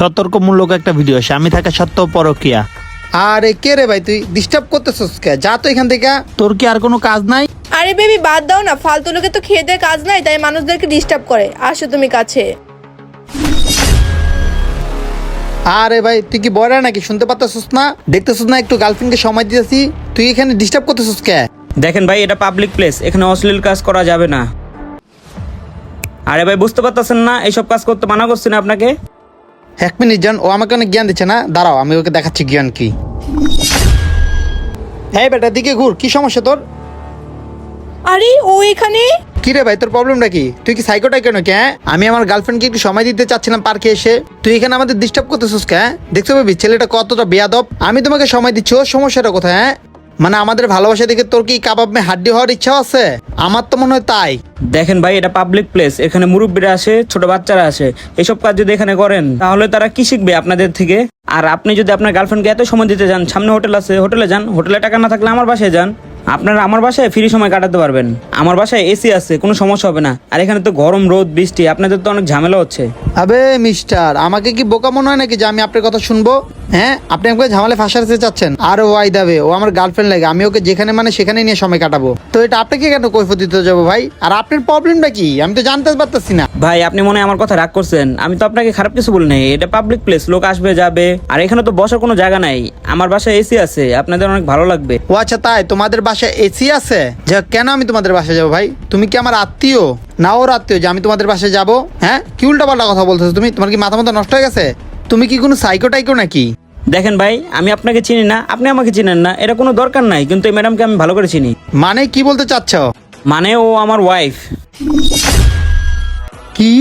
সতর্কমূলক একটা ভিডিও আছে আমি থাকা সত্ত্বেও পরকিয়া। আরে কে রে ভাই তুই ডিস্টার্ব করতেছিস কে? যা তো এখান থেকে। তোর কি আর কোনো কাজ নাই? আরে বেবি বাদ দাও না। ফালতু লোকে তো খেয়ে দেয়ে কাজ নাই তাই মানুষদেরকে ডিস্টার্ব করে। আসো তুমি কাছে। আরে ভাই তুই কি বয়রা নাকি? শুনতে পাচ্ছিস না? দেখতেছিস না একটু গার্লফ্রেন্ডকে সময় দিতেছি। তুই এখানে ডিস্টার্ব করতেছিস কে? দেখেন ভাই এটা পাবলিক প্লেস এখানে অশ্লীল কাজ করা যাবে না। আরে ভাই বুঝতে পারতেছেন না? এইসব কাজ করতে মানা করছি না আপনাকে? এক মিনিট জান ও আমাকে অনেক জ্ঞান দিচ্ছে না? দাঁড়াও আমি ওকে দেখাচ্ছি জ্ঞান কি। হ্যাঁ বেটা দিকে ঘুর কি সমস্যা তোর? আরে ও এখানে? কি রে ভাই তোর প্রবলেমটা কি? তুই কি সাইকোটাই কেন কে হ্যাঁ? আমি আমার গার্লফ্রেন্ডকে একটু সময় দিতে চাচ্ছিলাম পার্কে এসে। তুই এখানে আমাদের ডিস্টার্ব করতেছিস কে হ্যাঁ? দেখতে পাবি ছেলেটা কতটা বেয়াদব। আমি তোমাকে সময় দিচ্ছি ওর সমস্যাটা কোথায় হ্যাঁ? মানে আমাদের ভালোবাসা দেখে তোর কি কাবাব মে হাড্ডি হওয়ার ইচ্ছা আছে? আমার তো মনে হয় তাই। দেখেন ভাই, এটা পাবলিক প্লেস এখানে মুরব্বীরা আসে, ছোট বাচ্চারা আসে। এসব কাজ যদি এখানে করেন, তাহলে তারা কি শিখবে আপনাদের থেকে? আর আপনি যদি আপনার গার্লফ্রেন্ডকে এত সময় দিতে যান, সামনে হোটেল আছে, হোটেলে যান। হোটেলে টাকা না থাকলে আমার বাসায় যান। আপনারা আমার বাসায় ফ্রি সময় কাটাতে পারবেন। আমার বাসায় এসি আছে কোনো সমস্যা হবে না। আর এখানে তো গরম রোদ বৃষ্টি আপনাদের তো অনেক ঝামেলা হচ্ছে। আবে মিস্টার আমাকে কি বোকা মনে হয় নাকি যে আমি আপনার কথা শুনব? হ্যাঁ আপনি আমাকে ঝামেলা ফাঁসাতে চাচ্ছেন। আর ও আই দাবে ও আমার গার্লফ্রেন্ড লাগে আমি ওকে যেখানে মানে সেখানে নিয়ে সময় কাটাবো। তো এটা আপনাকে কেন কৈফত দিতে যাব ভাই? আর আপনার প্রবলেমটা কি? আমি তো জানতে পারতেছি না। ভাই আপনি মনে আমার কথা রাগ করছেন। আমি তো আপনাকে খারাপ কিছু বলি নাই। এটা পাবলিক প্লেস লোক আসবে যাবে। আর এখানে তো বসার কোনো জায়গা নাই। আমার বাসায় এসি আছে আপনাদের অনেক ভালো লাগবে। ও আচ্ছা তাই তোমাদের বাসায় এসি আছে? যে কেন আমি তোমাদের বাসায় যাব ভাই? তুমি কি আমার আত্মীয়? না ওর আত্মীয় যে আমি তোমাদের বাসায় যাব হ্যাঁ? কি উল্টাপাল্টা কথা বলতেছো তুমি? তোমার কি মাথা মতো নষ্ট হয়ে গেছে? তুমি কি কোনো সাইকো টাইকো নাকি? দেখেন ভাই আমি আপনাকে চিনি না আপনি আমাকে চিনেন না এটা কোনো দরকার নাই কিন্তু এই ম্যাডামকে আমি ভালো করে চিনি। মানে কি বলতে চাচ্ছ? মানে ও আমার ওয়াইফ কি?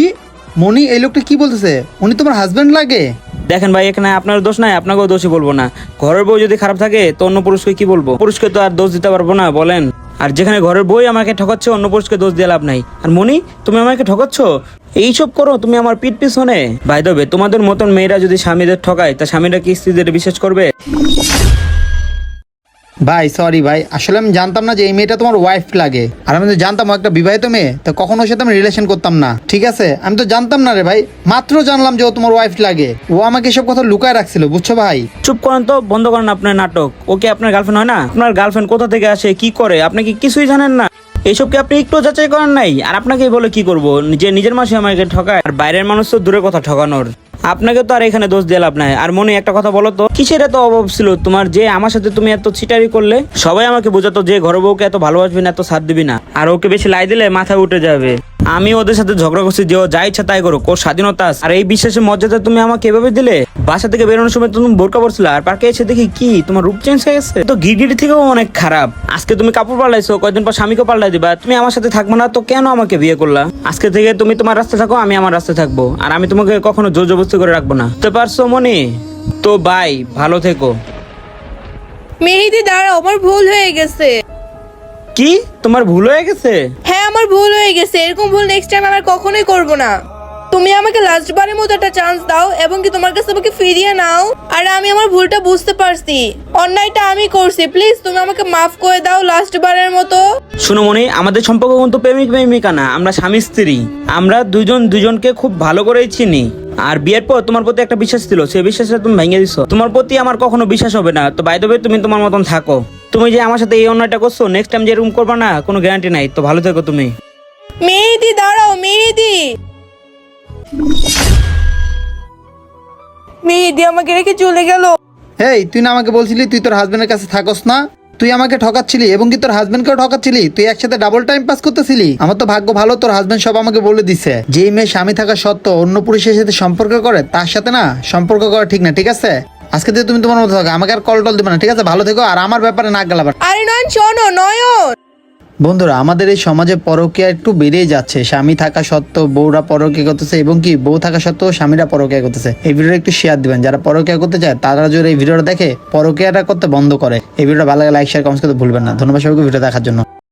মনি এই লোকটা কি বলতেছে? উনি তোমার হাজবেন্ড লাগে? দেখেন ভাই, এখানে আপনার দোষ নাই, আপনাকেও দোষী বলব না। ঘরের বউ যদি খারাপ থাকে, তো অন্য পুরুষকে কি বলব? পুরুষকে তো আর দোষ দিতে পারব না, বলেন। আর যেখানে ঘরের বই আমাকে ঠকাচ্ছে, অন্য পুরুষকে দোষ দিয়ে লাভ নাই। আর মনি তুমি আমাকে ঠকাচ্ছ? এইসব করো, তুমি আমার পিঠ পিছনে। ভাই দেবে তোমাদের মতন মেয়েরা যদি স্বামীদের ঠকায়, তা স্বামীরা কি স্ত্রীদের বিশ্বাস করবে? ভাই সরি ভাই, আসলে আমি জানতাম না যে এই মেয়েটা তোমার ওয়াইফ লাগে। আর আমি তো জানতাম একটা বিবাহিত মেয়ে, তো কখনো সাথে আমি রিলেশন করতাম না। ঠিক আছে? আমি তো জানতাম না রে ভাই, মাত্র জানলাম যে ও তোমার ওয়াইফ লাগে। ও আমাকে এসব কথা লুকায় রাখছিল, বুঝছ ভাই? চুপ করেন তো, বন্ধ করেন আপনার নাটক। ওকে আপনার গার্লফ্রেন্ড হয় না? আপনার গার্লফ্রেন্ড কোথা থেকে আসে, কি করে? আপনি কি কিছুই জানেন না? এইসব কি আপনি একটু যাচাই করেন নাই? আর আপনাকে বলে কি করব? যে নিজের মাসে আমাকে ঠকায়, আর বাইরের মানুষ তো দূরে কথা ঠকানোর। আপনাকে তো আর এখানে দোষ দিয়ে লাভ নাই। আর মনে, একটা কথা বলো তো, কিসের এত অভাব ছিল? তোমার যে আমার সাথে তুমি এত ছিটারি করলে, সবাই আমাকে বোঝাতো যে ঘর বউকে এত ভালোবাসবি না, এত সাথ দিবি না। আর ওকে বেশি লাই দিলে মাথায় উঠে যাবে। আমি ওদের সাথে ঝগড়া করছি, যে ও যা ইচ্ছা তাই করো কোর স্বাধীনতা আর এই বিশ্বাসের মর্যাদা তুমি আমাকে এভাবে দিলে? বাসা থেকে বেরোনোর সময় তুমি বোরকা পড়ছিল আর পার্কে এসে দেখি কি তোমার রূপ চেঞ্জ হয়ে গেছে? তো গিরগিটি থেকেও অনেক খারাপ। আজকে তুমি কাপড় পাল্টাইছো কয়েকদিন পর স্বামীকে পাল্টাই দিবা তুমি আমার সাথে থাকবে না তো কেন আমাকে বিয়ে করলা? আজকে থেকে তুমি তোমার রাস্তা থাকো আমি আমার রাস্তা থাকব আর আমি তোমাকে কখনো জোর জবরদস্তি করে রাখব না। বুঝতে পারছ মনি? তো বাই ভালো থেকো। মেহেদি দাঁড়াও আমার ভুল হয়ে গেছে। কি? তোমার ভুল হয়ে গেছে? হ্যাঁ আমার ভুল হয়ে গেছে এরকম ভুল নেক্সট টাইম আমার কখনোই করব না। তুমি আমাকে লাস্ট বারের মতো একটা চান্স দাও এবং কি তোমার কাছে আমাকে ফিরিয়ে নাও। আর আমি আমার ভুলটা বুঝতে পারছি। অন্যায়টা আমি করছি। প্লিজ তুমি আমাকে মাফ করে দাও লাস্ট বারের মতো। শুনো মনি আমাদের সম্পর্ক কিন্তু প্রেমিক প্রেমিকা না। আমরা স্বামী স্ত্রী। আমরা দুজন দুজনকে খুব ভালো করেই চিনি। আর বিয়ের পর তোমার প্রতি একটা বিশ্বাস ছিল। সেই বিশ্বাসটা তুমি ভেঙে দিছো। তোমার প্রতি আমার কখনো বিশ্বাস হবে না। তো বাইদবে তুমি তোমার মতন থাকো। তুমি যে আমার সাথে এই অন্যায়টা করছ নেক্সট টাইম যে এরকম করবে না কোনো গ্যারান্টি নাই। তো ভালো থেকো তুমি। মেহেদি দাঁড়াও মেহেদি। মেহেদি আমাকে রেখে চলে গেল। এই তুই না আমাকে বলছিলি তুই তোর হাজবেন্ডের কাছে থাকস না? তুই আমাকে ঠকাচ্ছিলি এবং কি তোর হাজবেন্ডকেও ঠকাচ্ছিলি? তুই একসাথে ডাবল টাইম পাস করতেছিলি? আমার তো ভাগ্য ভালো তোর হাজবেন্ড সব আমাকে বলে দিছে। যে মেয়ে স্বামী থাকা সত্ত্বেও অন্য পুরুষের সাথে সম্পর্ক করে তার সাথে না সম্পর্ক করা ঠিক না ঠিক আছে? আজকে তুমি তোমার মতো থাকো আমাকে আর কল টল দিবে না ঠিক আছে? ভালো থেকো আর আমার ব্যাপারে না গেলাবার। আরে নয়ন শোনো নয়ন! বন্ধুরা, আমাদের এই সমাজে পরকীয়া একটু বেড়েই যাচ্ছে। স্বামী থাকা সত্ত্বেও বউরা পরকীয়া করতেছে এবং কি, বউ থাকা সত্ত্বেও স্বামীরা পরকিয়া করতেছে। এই ভিডিওটা একটু শেয়ার দিবেন। যারা পরকীয়া করতে চায়, তারা যদি এই ভিডিওটা দেখে পরকীয়াটা করতে বন্ধ করে, এই ভিডিওটা ভালো লাগে লাইক শেয়ার কমেন্টস করতে ভুলবেন না। ধন্যবাদ সবাইকে ভিডিও দেখার জন্য।